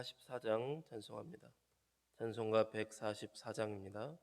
144장 찬송합니다. 찬송가 144장입니다.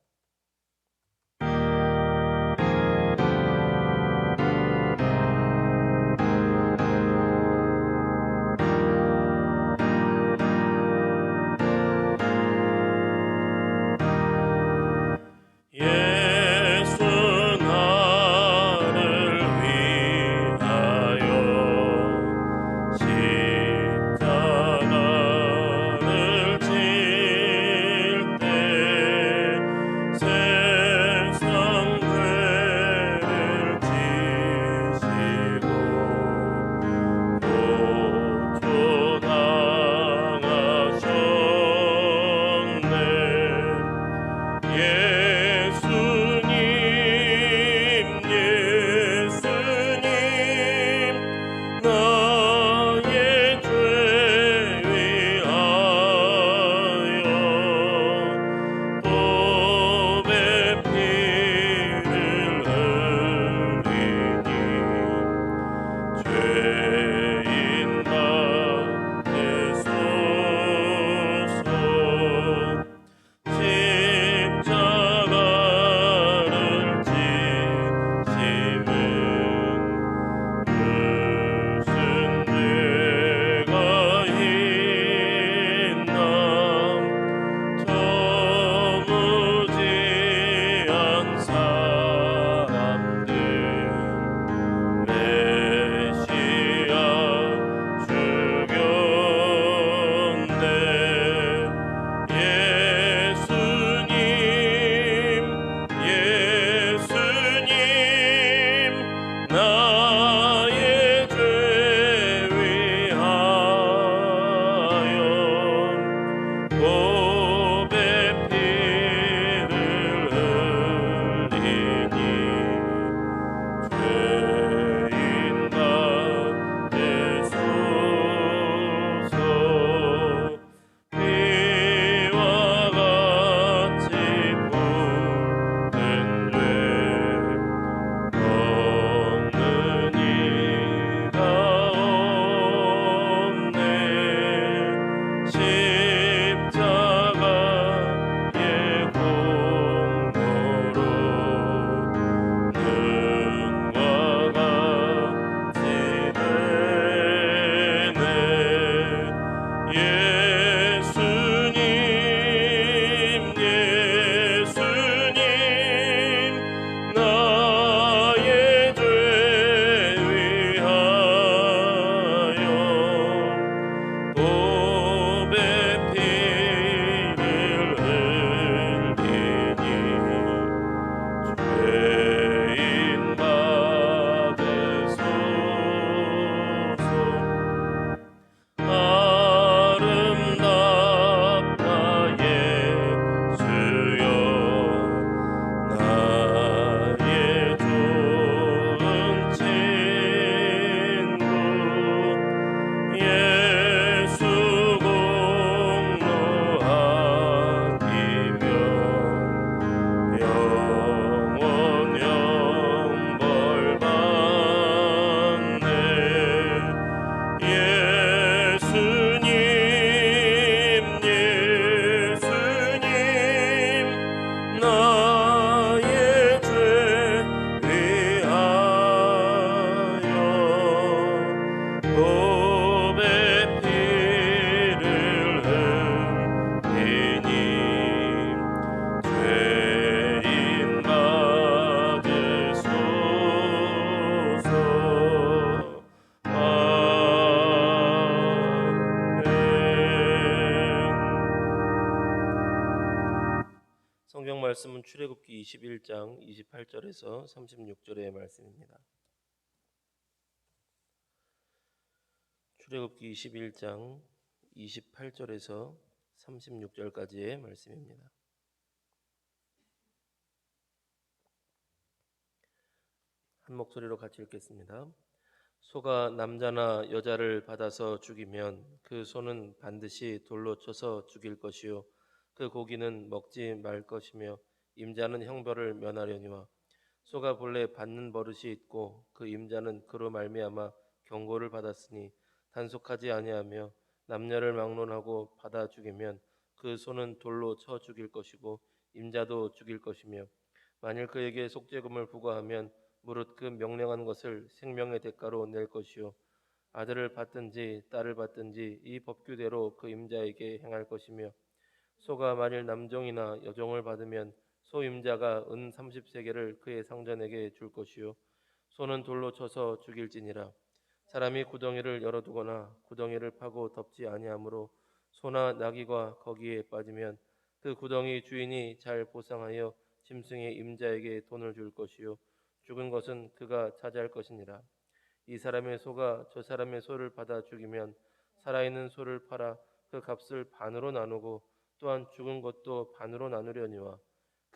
말씀은 출애굽기 21장 28절에서 36절의 말씀입니다. 출애굽기 21장 28절에서 36절까지의 말씀입니다. 한 목소리로 같이 읽겠습니다. 소가 남자나 여자를 받아서 죽이면 그 소는 반드시 돌로 쳐서 죽일 것이요 그 고기는 먹지 말 것이며 임자는 형벌을 면하려니와 소가 본래 받는 버릇이 있고 그 임자는 그로 말미암아 경고를 받았으니 단속하지 아니하며 남녀를 막론하고 받아 죽이면 그 소는 돌로 쳐 죽일 것이고 임자도 죽일 것이며 만일 그에게 속죄금을 부과하면 무릇 그 명령한 것을 생명의 대가로 낼 것이요. 아들을 받든지 딸을 받든지 이 법규대로 그 임자에게 행할 것이며 소가 만일 남종이나 여종을 받으면 소 임자가 은 30세계를 그의 상전에게 줄 것이요. 소는 돌로 쳐서 죽일지니라. 사람이 구덩이를 열어두거나 구덩이를 파고 덮지 아니하므로 소나 나귀가 거기에 빠지면 그 구덩이 주인이 잘 보상하여 짐승의 임자에게 돈을 줄 것이요. 죽은 것은 그가 차지할 것이니라. 이 사람의 소가 저 사람의 소를 받아 죽이면 살아있는 소를 팔아 그 값을 반으로 나누고 또한 죽은 것도 반으로 나누려니와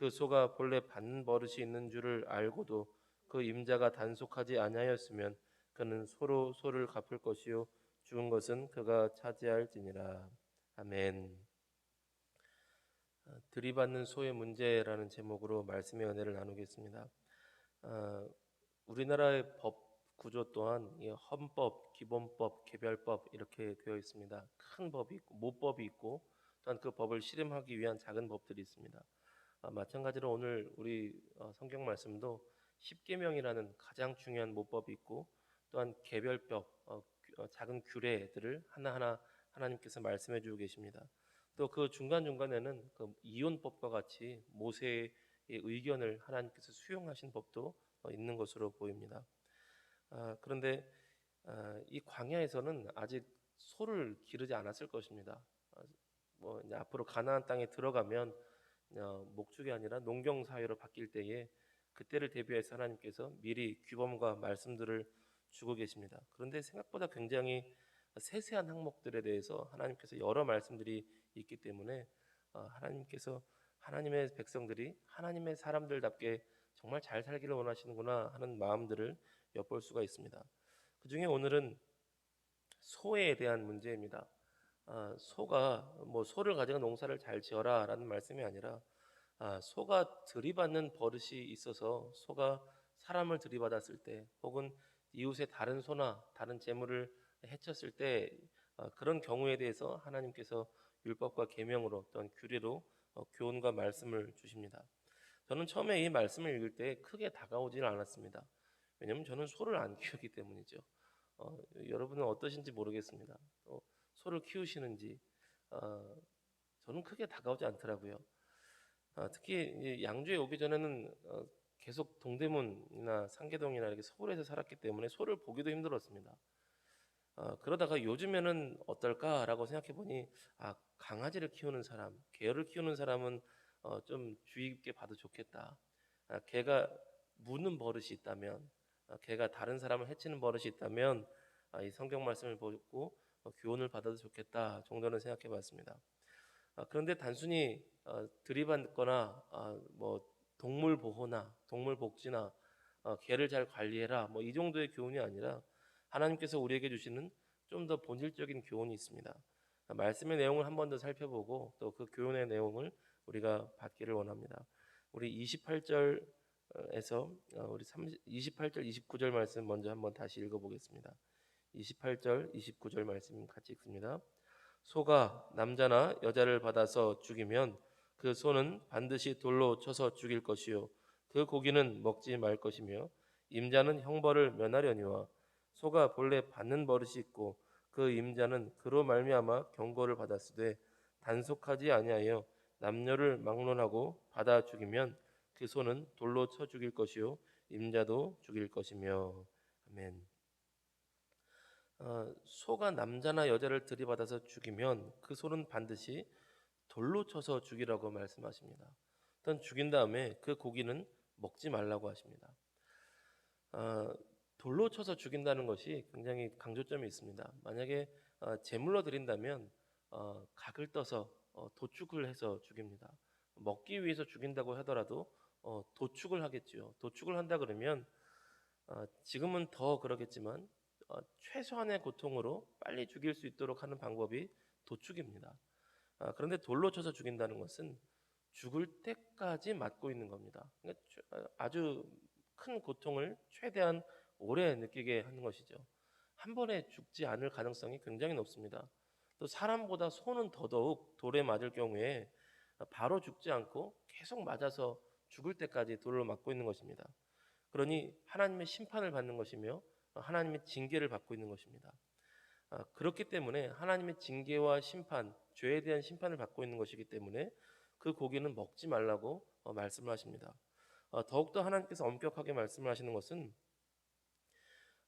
그 소가 본래 받는 버릇이 있는 줄을 알고도 그 임자가 단속하지 아니하였으면 그는 소로 소를 갚을 것이요 죽은 것은 그가 차지할지니라 아멘. 어, 들이받는 소의 문제라는 제목으로 말씀의 은혜를 나누겠습니다. 어, 우리나라의 법 구조 또한 이 헌법, 기본법, 개별법 이렇게 되어 있습니다. 큰 법이 있고 모법이 있고 또한 그 법을 실행하기 위한 작은 법들이 있습니다. 아, 마찬가지로 오늘 우리 어, 성경 말씀도 십계명이라는 가장 중요한 모법이 있고 또한 개별법, 어, 규- 어, 작은 규례들을 하나하나 하나님께서 말씀해 주고 계십니다. 또 그 중간 중간에는 그 이혼법과 같이 모세의 의견을 하나님께서 수용하신 법도 어, 있는 것으로 보입니다. 아, 그런데 아, 이 광야에서는 아직 소를 기르지 않았을 것입니다. 아, 뭐 앞으로 가나안 땅에 들어가면 어, 목축이 아니라 농경 사회로 바뀔 때에 그때를 대비해서 하나님께서 미리 규범과 말씀들을 주고 계십니다. 그런데 생각보다 굉장히 세세한 항목들에 대해서 하나님께서 여러 말씀들이 있기 때문에 어, 하나님께서 하나님의 백성들이 하나님의 사람들답게 정말 잘 살기를 원하시는구나 하는 마음들을 엿볼 수가 있습니다. 그 중에 오늘은 소에 대한 문제입니다. 아, 소가 뭐 소를 가지고 농사를 잘 지어라라는 말씀이 아니라 아, 소가 들이받는 버릇이 있어서 소가 사람을 들이받았을 때 혹은 이웃의 다른 소나 다른 재물을 해쳤을 때 어, 그런 경우에 대해서 하나님께서 율법과 계명으로 어떤 규례로 어, 교훈과 말씀을 주십니다. 저는 처음에 이 말씀을 읽을 때 크게 다가오지는 않았습니다. 왜냐하면 저는 소를 안 키우기 때문이죠. 어, 여러분은 어떠신지 모르겠습니다. 또 소를 키우시는지 어, 저는 크게 다가오지 않더라고요. 어, 특히 양주에 오기 전에는 어, 계속 동대문이나 상계동이나 이렇게 서울에서 살았기 때문에 소를 보기도 힘들었습니다. 어, 그러다가 요즘에는 어떨까라고 생각해 보니 아 강아지를 키우는 사람, 개를 키우는 사람은 어, 좀 주의 깊게 봐도 좋겠다. 아, 개가 무는 버릇이 있다면, 아, 개가 다른 사람을 해치는 버릇이 있다면 아, 이 성경 말씀을 보고 어, 교훈을 받아도 좋겠다 정도는 생각해 봤습니다. 아, 그런데 단순히 어, 들이받거나 아, 뭐 동물 보호나 동물 복지나 어, 개를 잘 관리해라 뭐 이 정도의 교훈이 아니라 하나님께서 우리에게 주시는 좀 더 본질적인 교훈이 있습니다. 아, 말씀의 내용을 한 번 더 살펴보고 또 그 교훈의 내용을 우리가 받기를 원합니다. 우리 28절에서 어, 우리 30, 28절 29절 말씀 먼저 한번 다시 읽어보겠습니다. 28절 29절 말씀 같이 읽습니다. 소가 남자나 여자를 받아서 죽이면 그 소는 반드시 돌로 쳐서 죽일 것이요 그 고기는 먹지 말 것이며 임자는 형벌을 면하려니와 소가 본래 받는 버릇이 있고 그 임자는 그로 말미암아 경고를 받았으되 단속하지 아니하여 남녀를 막론하고 받아 죽이면 그 소는 돌로 쳐 죽일 것이요 임자도 죽일 것이며 아멘. 어, 소가 남자나 여자를 들이받아서 죽이면 그 소는 반드시 돌로 쳐서 죽이라고 말씀하십니다. 또한 죽인 다음에 그 고기는 먹지 말라고 하십니다. 아, 돌로 쳐서 죽인다는 것이 굉장히 강조점이 있습니다. 만약에 아, 제물로 드린다면 어, 각을 떠서 어, 도축을 해서 죽입니다. 먹기 위해서 죽인다고 하더라도 어, 도축을 하겠지요. 도축을 한다 그러면 어, 지금은 더 그러겠지만 어, 최소한의 고통으로 빨리 죽일 수 있도록 하는 방법이 도축입니다. 아, 그런데 돌로 쳐서 죽인다는 것은 죽을 때까지 맞고 있는 겁니다. 그러니까 최- 아, 아주 큰 고통을 최대한 오래 느끼게 하는 것이죠. 한 번에 죽지 않을 가능성이 굉장히 높습니다. 또 사람보다 소는 더더욱 돌에 맞을 경우에 바로 죽지 않고 계속 맞아서 죽을 때까지 돌로 맞고 있는 것입니다. 그러니 하나님의 심판을 받는 것이며 하나님의 징계를 받고 있는 것입니다. 아, 그렇기 때문에 하나님의 징계와 심판, 죄에 대한 심판을 받고 있는 것이기 때문에 그 고기는 먹지 말라고 어, 말씀을 하십니다. 어, 더욱더 하나님께서 엄격하게 말씀을 하시는 것은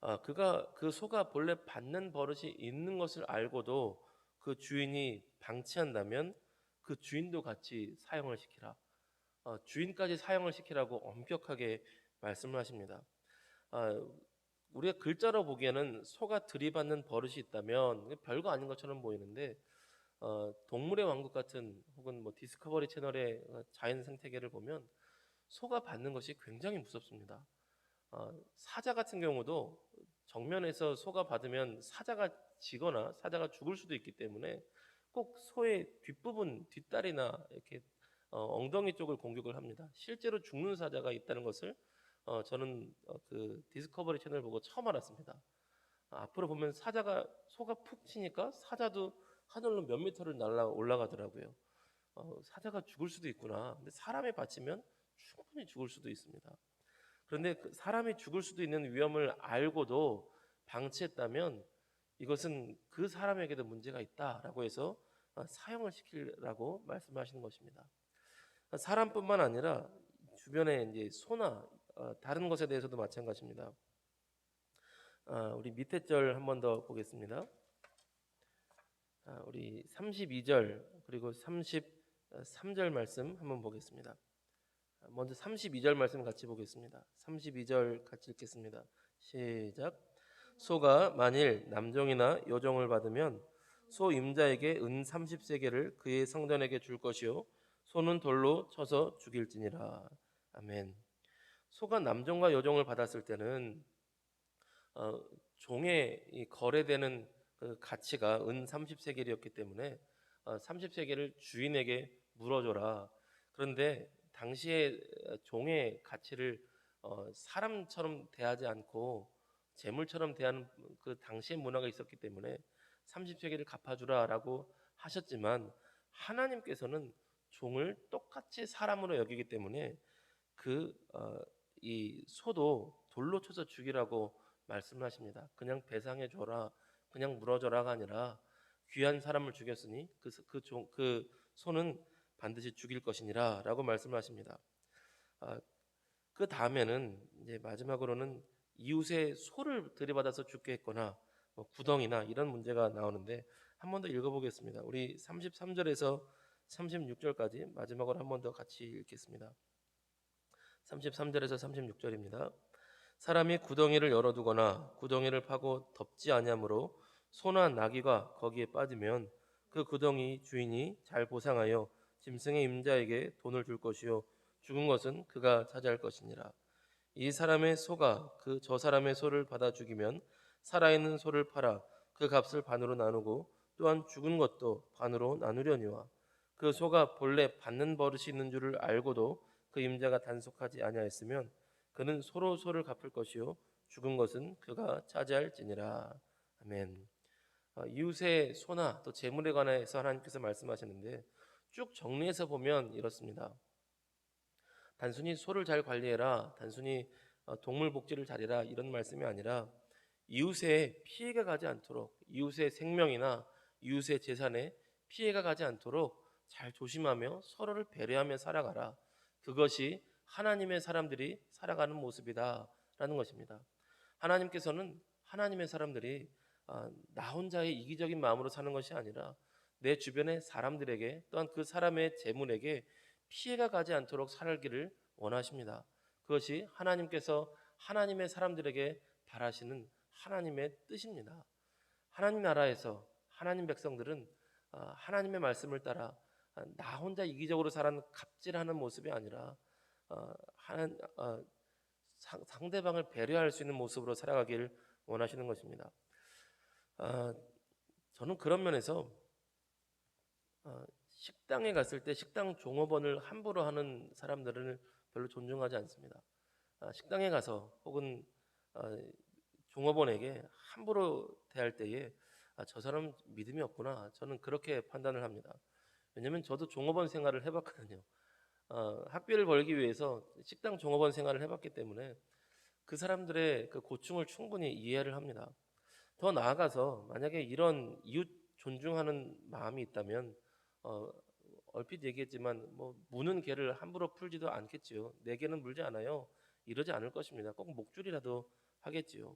아, 그가 그 소가 본래 받는 버릇이 있는 것을 알고도 그 주인이 방치한다면 그 주인도 같이 사용을 시키라. 어, 주인까지 사용을 시키라고 엄격하게 말씀을 하십니다. 아, 우리가 글자로 보기에는 소가 들이받는 버릇이 있다면 별거 아닌 것처럼 보이는데 어, 동물의 왕국 같은 혹은 뭐 디스커버리 채널의 어, 자연 생태계를 보면 소가 받는 것이 굉장히 무섭습니다. 어, 사자 같은 경우도 정면에서 소가 받으면 사자가 지거나 사자가 죽을 수도 있기 때문에 꼭 소의 뒷부분 뒷다리나 이렇게 어, 엉덩이 쪽을 공격을 합니다. 실제로 죽는 사자가 있다는 것을 어, 저는 어, 그 디스커버리 채널 보고 처음 알았습니다. 아, 앞으로 보면 사자가 소가 푹 치니까 사자도 하늘로 몇 미터를 날아 올라가더라고요. 어, 사자가 죽을 수도 있구나. 근데 사람이 받치면 충분히 죽을 수도 있습니다. 그런데 그 사람이 죽을 수도 있는 위험을 알고도 방치했다면 이것은 그 사람에게도 문제가 있다라고 해서 어, 사형을 시키라고 말씀하시는 것입니다. 사람뿐만 아니라 주변에 이제 소나 어, 다른 것에 대해서도 마찬가지입니다. 아, 우리 밑에 절 한 번 더 보겠습니다. 아, 우리 32절 그리고 33절 말씀 한번 보겠습니다. 아, 먼저 32절 말씀 같이 보겠습니다. 32절 같이 읽겠습니다. 시작. 소가 만일 남종이나 여종을 받으면 소 임자에게 은 30세계를 그의 성전에게 줄 것이요 소는 돌로 쳐서 죽일지니라. 아멘. 소가 남종과 여종을 받았을 때는 어, 종에 이 거래되는 그 가치가 은 30세겔이었기 때문에 어, 30세겔을 주인에게 물어줘라. 그런데 당시에 종의 가치를 어, 사람처럼 대하지 않고 재물처럼 대하는 그 당시의 문화가 있었기 때문에 30세겔을 갚아주라라고 하셨지만 하나님께서는 종을 똑같이 사람으로 여기기 때문에 그 이 소도 돌로 쳐서 죽이라고 말씀하십니다. 그냥 배상해 줘라, 그냥 물어줘라가 아니라 귀한 사람을 죽였으니 그그 그, 그 소는 반드시 죽일 것이니라라고 말씀하십니다. 아, 그 다음에는 이제 마지막으로는 이웃의 소를 들이받아서 죽게 했거나 뭐 구덩이나 이런 문제가 나오는데 한 번 더 읽어보겠습니다. 우리 33절에서 36절까지 마지막으로 한 번 더 같이 읽겠습니다. 33절에서 36절입니다. 사람이 구덩이를 열어두거나 구덩이를 파고 덮지 아니하므로 소나 나귀가 거기에 빠지면 그 구덩이 주인이 잘 보상하여 짐승의 임자에게 돈을 줄 것이요 죽은 것은 그가 차지할 것이니라. 이 사람의 소가 그 저 사람의 소를 받아 죽이면 살아있는 소를 팔아 그 값을 반으로 나누고 또한 죽은 것도 반으로 나누려니와 그 소가 본래 받는 버릇이 있는 줄을 알고도 그 임자가 단속하지 아니하였으면 그는 소로 소를 갚을 것이요 죽은 것은 그가 차지할지니라 아멘. 어, 이웃의 소나 또 재물에 관해서 하나님께서 말씀하시는데 쭉 정리해서 보면 이렇습니다. 단순히 소를 잘 관리해라, 단순히 어, 동물 복지를 잘해라 이런 말씀이 아니라 이웃의 피해가 가지 않도록 이웃의 생명이나 이웃의 재산에 피해가 가지 않도록 잘 조심하며 서로를 배려하며 살아가라. 그것이 하나님의 사람들이 살아가는 모습이다라는 것입니다. 하나님께서는 하나님의 사람들이 아, 나 혼자의 이기적인 마음으로 사는 것이 아니라 내 주변의 사람들에게 또한 그 사람의 재물에게 피해가 가지 않도록 살기를 원하십니다. 그것이 하나님께서 하나님의 사람들에게 바라시는 하나님의 뜻입니다. 하나님 나라에서 하나님 백성들은 아, 하나님의 말씀을 따라 아, 나 혼자 이기적으로 살아는 갑질하는 모습이 아니라 어, 하나, 어, 상, 상대방을 배려할 수 있는 모습으로 살아가기를 원하시는 것입니다. 아, 저는 그런 면에서 어, 식당에 갔을 때 식당 종업원을 함부로 하는 사람들을 별로 존중하지 않습니다. 아, 식당에 가서 혹은 아, 종업원에게 함부로 대할 때에 아, 저 사람 믿음이 없구나. 저는 그렇게 판단을 합니다. 왜냐하면 저도 종업원 생활을 해봤거든요. 어, 학비를 벌기 위해서 식당 종업원 생활을 해봤기 때문에 그 사람들의 그 고충을 충분히 이해를 합니다. 더 나아가서 만약에 이런 이웃 존중하는 마음이 있다면 어, 얼핏 얘기했지만 뭐 무는 개를 함부로 풀지도 않겠지요. 내 개는 물지 않아요. 이러지 않을 것입니다. 꼭 목줄이라도 하겠지요.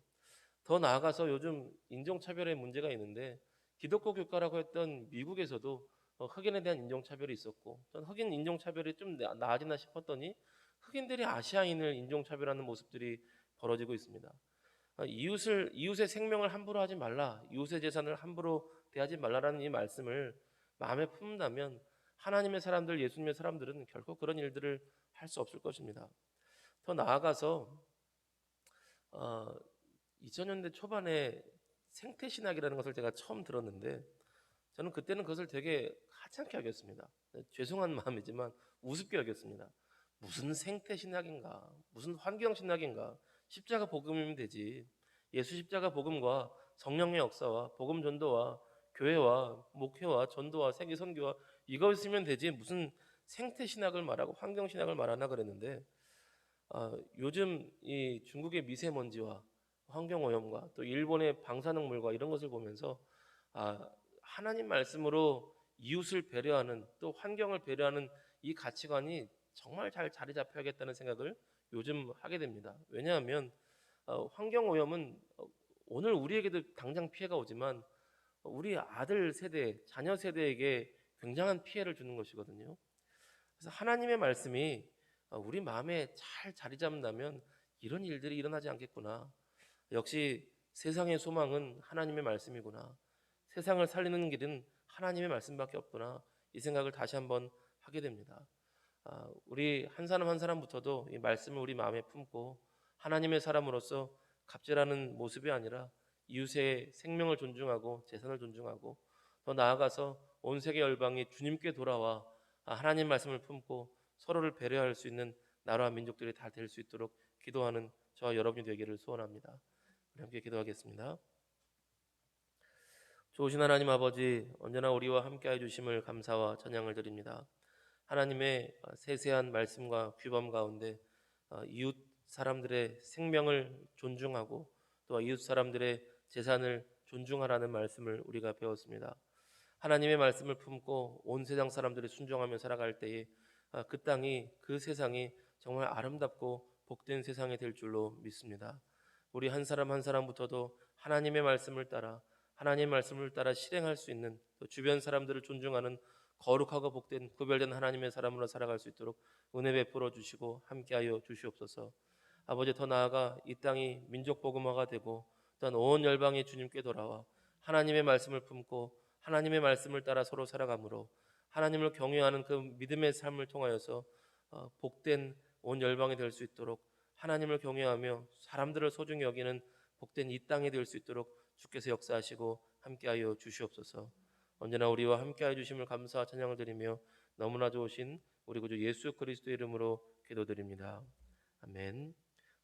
더 나아가서 요즘 인종차별의 문제가 있는데 기독교 국가라고 했던 미국에서도 어, 흑인에 대한 인종차별이 있었고 전 흑인 인종차별이 좀 나- 나아지나 싶었더니 흑인들이 아시아인을 인종차별하는 모습들이 벌어지고 있습니다. 어, 이웃을 이웃의 생명을 함부로 하지 말라, 이웃의 재산을 함부로 대하지 말라라는 이 말씀을 마음에 품는다면 하나님의 사람들, 예수님의 사람들은 결코 그런 일들을 할 수 없을 것입니다. 더 나아가서 어, 2000년대 초반에 생태 신학이라는 것을 제가 처음 들었는데 저는 그때는 그것을 되게 하찮게 여겼습니다. 죄송한 마음이지만 우습게 여겼습니다. 무슨 생태 신학인가? 무슨 환경 신학인가? 십자가 복음이면 되지. 예수 십자가 복음과 성령의 역사와 복음 전도와 교회와 목회와 전도와 세계 선교와 이거 있으면 되지. 무슨 생태 신학을 말하고 환경 신학을 말하나 그랬는데 아, 요즘 이 중국의 미세먼지와 환경 오염과 또 일본의 방사능물과 이런 것을 보면서 아, 하나님 말씀으로 이웃을 배려하는 또 환경을 배려하는 이 가치관이 정말 잘 자리 잡혀야겠다는 생각을 요즘 하게 됩니다. 왜냐하면 어, 환경 오염은 어, 오늘 우리에게도 당장 피해가 오지만 어, 우리 아들 세대, 자녀 세대에게 굉장한 피해를 주는 것이거든요. 그래서 하나님의 말씀이 어, 우리 마음에 잘 자리 잡는다면 이런 일들이 일어나지 않겠구나. 역시 세상의 소망은 하나님의 말씀이구나. 세상을 살리는 길은 하나님의 말씀밖에 없구나. 이 생각을 다시 한번 하게 됩니다. 아, 우리 한 사람 한 사람부터도 이 말씀을 우리 마음에 품고 하나님의 사람으로서 갑질하는 모습이 아니라 이웃의 생명을 존중하고 재산을 존중하고 더 나아가서 온 세계 열방이 주님께 돌아와 아, 하나님 말씀을 품고 서로를 배려할 수 있는 나라와 민족들이 다 될 수 있도록 기도하는 저와 여러분이 되기를 소원합니다. 함께 기도하겠습니다. 좋으신 하나님 아버지 언제나 우리와 함께해 주심을 감사와 찬양을 드립니다. 하나님의 세세한 말씀과 규범 가운데 어, 이웃 사람들의 생명을 존중하고 또 이웃 사람들의 재산을 존중하라는 말씀을 우리가 배웠습니다. 하나님의 말씀을 품고 온 세상 사람들이 순종하며 살아갈 때에 아, 그 땅이 그 세상이 정말 아름답고 복된 세상이 될 줄로 믿습니다. 우리 한 사람 한 사람부터도 하나님의 말씀을 따라 하나님의 말씀을 따라 실행할 수 있는 또 주변 사람들을 존중하는 거룩하고 복된 구별된 하나님의 사람으로 살아갈 수 있도록 은혜 베풀어 주시고 함께하여 주시옵소서. 아버지 더 나아가 이 땅이 민족 복음화가 되고 또한 온 열방이 주님께 돌아와 하나님의 말씀을 품고 하나님의 말씀을 따라 서로 살아가므로 하나님을 경외하는 그 믿음의 삶을 통하여서 어, 복된 온 열방이 될 수 있도록 하나님을 경외하며 사람들을 소중히 여기는 복된 이 땅이 될 수 있도록 주께서 역사하시고 함께하여 주시옵소서. 언제나 우리와 함께하여 주심을 감사와 찬양을 드리며 너무나 좋으신 우리 구주 예수 그리스도 이름으로 기도드립니다. 아멘.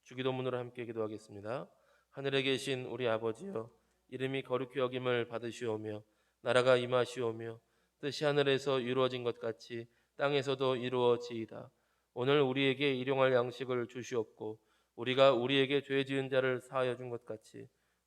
주기도문으로 함께 기도하겠습니다. 하늘에 계신 우리 아버지여 이름이 거룩히 여김을 받으시오며 나라가 임하시오며 뜻이 하늘에서 이루어진 것 같이 땅에서도 이루어지이다. 오늘 우리에게 일용할 양식을 주시옵고 우리가 우리에게 죄 지은 자를 사하여 준 것 같이